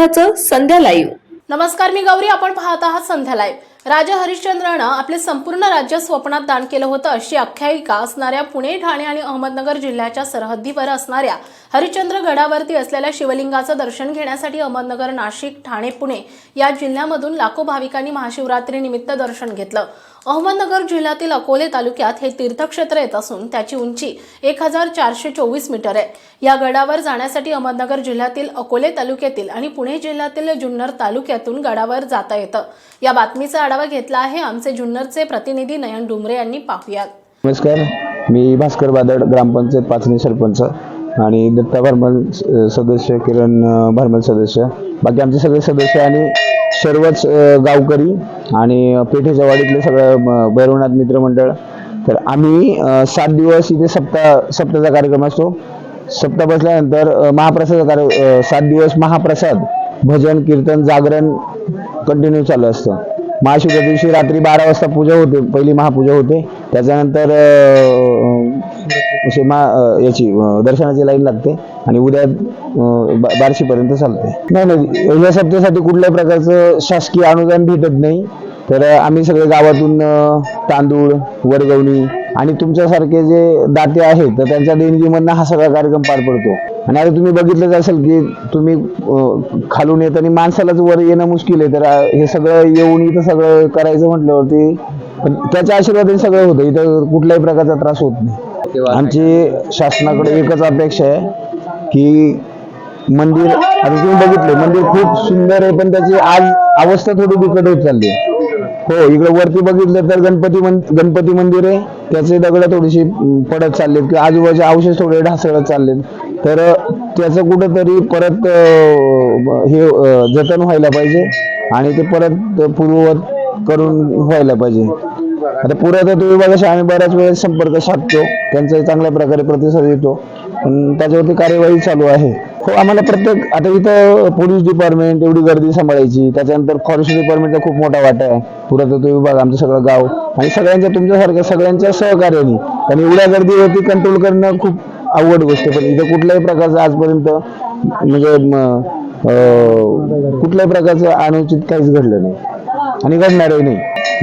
विरोधाचं संध्या live नमस्कार मी गौरी. आपण पाहत आहात संध्या लाईव्ह राजा हरिश्चंद्रानं आपले संपूर्ण राज्य स्वप्नात दान केलं होतं अशी आख्यायिका असणाऱ्या पुणे ठाणे आणि अहमदनगर जिल्ह्याच्या सरहद्दीवर असणाऱ्या हरिश्चंद्र गडावरती असलेल्या शिवलिंगाचं दर्शन घेण्यासाठी अहमदनगर नाशिक ठाणे पुणे या जिल्ह्यामधून लाखो भाविकांनी महाशिवरात्री निमित्त दर्शन घेतलं. अहमदनगर जिल्ह्यातील अकोले तालुक्यात हे तीर्थक्षेत्र येत असून त्याची उंची एक हजार चारशे चोवीस मीटर आहे. या गडावर जाण्यासाठी अहमदनगर जिल्ह्यातील अकोले तालुक्यातील आणि पुणे जिल्ह्यातील जुन्नर तालुक्यातून गडावर जाता येतं. या बातमीचा आढावा घेतला आहे आमचे जुन्नरचे प्रतिनिधी नयन डुमरे यांनी पाहुयात. नमस्कार. मी भास्कर बादड ग्रामपंचायत पाचणी सरपंच आणि दत्ता भरमल सदस्य किरण भरमल सदस्य. बाकी आमचे सगळे सदस्य आणि सर्वच गावकरी आणि पेठेच्या वाडीतले सगळं भैरवनाथ मित्रमंडळ तर आम्ही सात दिवस इथे सप्ताह सप्ताहाचा कार्यक्रम असतो. सप्ताह बसल्यानंतर महाप्रसादचा महाप्रसाद कार्य सात दिवस महाप्रसाद भजन कीर्तन जागरण कंटिन्यू चालू असतं. महाशिवरात्री दिवशी रात्री बारा वाजता पूजा होते पहिली महापूजा होते. त्याच्यानंतर असे मा याची दर्शनाची लाईन लागते आणि उद्या अं, बार्शीपर्यंत चालते. नाही नाही या सप्तेसाठी कुठल्याही प्रकारचं शासकीय अनुदान भेटत नाही. तर आम्ही सगळे गावातून तांदूळ वरगवणी आणि तुमच्यासारखे जे दाते आहेत तर त्यांच्या देणगीमधनं हा सगळा कार्यक्रम पार पडतो. आणि आता तुम्ही बघितलंच असेल की तुम्ही खालून येत आणि माणसालाच वर येणं मुश्किल आहे. तर हे सगळं येऊन इथं सगळं करायचं म्हटल्यावरती पण त्याच्या आशीर्वादाने सगळं होतं. इथं कुठल्याही प्रकारचा त्रास होत नाही. आमची शासनाकडे एकच अपेक्षा आहे की मंदिर आता तुम्ही बघितलं मंदिर खूप सुंदर आहे पण त्याची आज अवस्था थोडी बिकट होत चालली हो इकडे वरती बघितलं तर गणपती मन गणपती मंदिर आहे. त्याचे दगड थोडीशी पडत चाललेत किंवा आजूबाजूचे अवशेष थोडे ढासळत चाललेत. तर त्याचं कुठंतरी परत हे जतन व्हायला पाहिजे आणि ते परत पूर्ववत करून व्हायला पाहिजे. आता पुरातत्व विभागाशी आम्ही बऱ्याच वेळेस संपर्क साधतो. त्यांचा चांगल्या प्रकारे प्रतिसाद येतो पण त्याच्यावरती कार्यवाही चालू आहे. हो आम्हाला प्रत्येक आता इथं पोलीस डिपार्टमेंट एवढी गर्दी सांभाळायची. त्याच्यानंतर फॉरेस्ट डिपार्टमेंटचा खूप मोठा वाटा आहे. पुरातत्व विभाग आमचं सगळं गाव. आणि सगळ्यांच्या तुमच्यासारख्या सगळ्यांच्या सहकार्याने. आणि एवढ्या गर्दीवरती कंट्रोल करणं खूप अवघड गोष्ट पण इथं कुठल्याही प्रकारचं आजपर्यंत म्हणजे कुठल्याही प्रकारचं अनुचित काहीच घडलं नाही. आणि घडणारही नाही.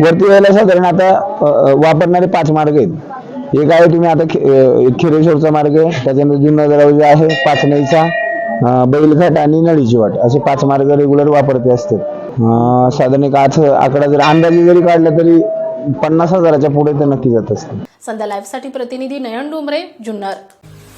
वरती यायला साधारण आता वापरणारे पाच मार्ग आहेत. एक आहे तुम्ही आता खिरेश्वरचा मार्ग आहे. त्याच्यानंतर जुना दरवाजा आहे पाचनईचा बैलघाट आणि नळीची वाट. असे पाच मार्ग रेग्युलर वापरते असतात साधारण एक आठ आकडा जर अंदाजे जरी काढला तरी पन्नास हजाराच्या पुढे तर नक्की जात असते संध्या लाईव्हसाठी प्रतिनिधी नयन डोंबरे जुन्नर.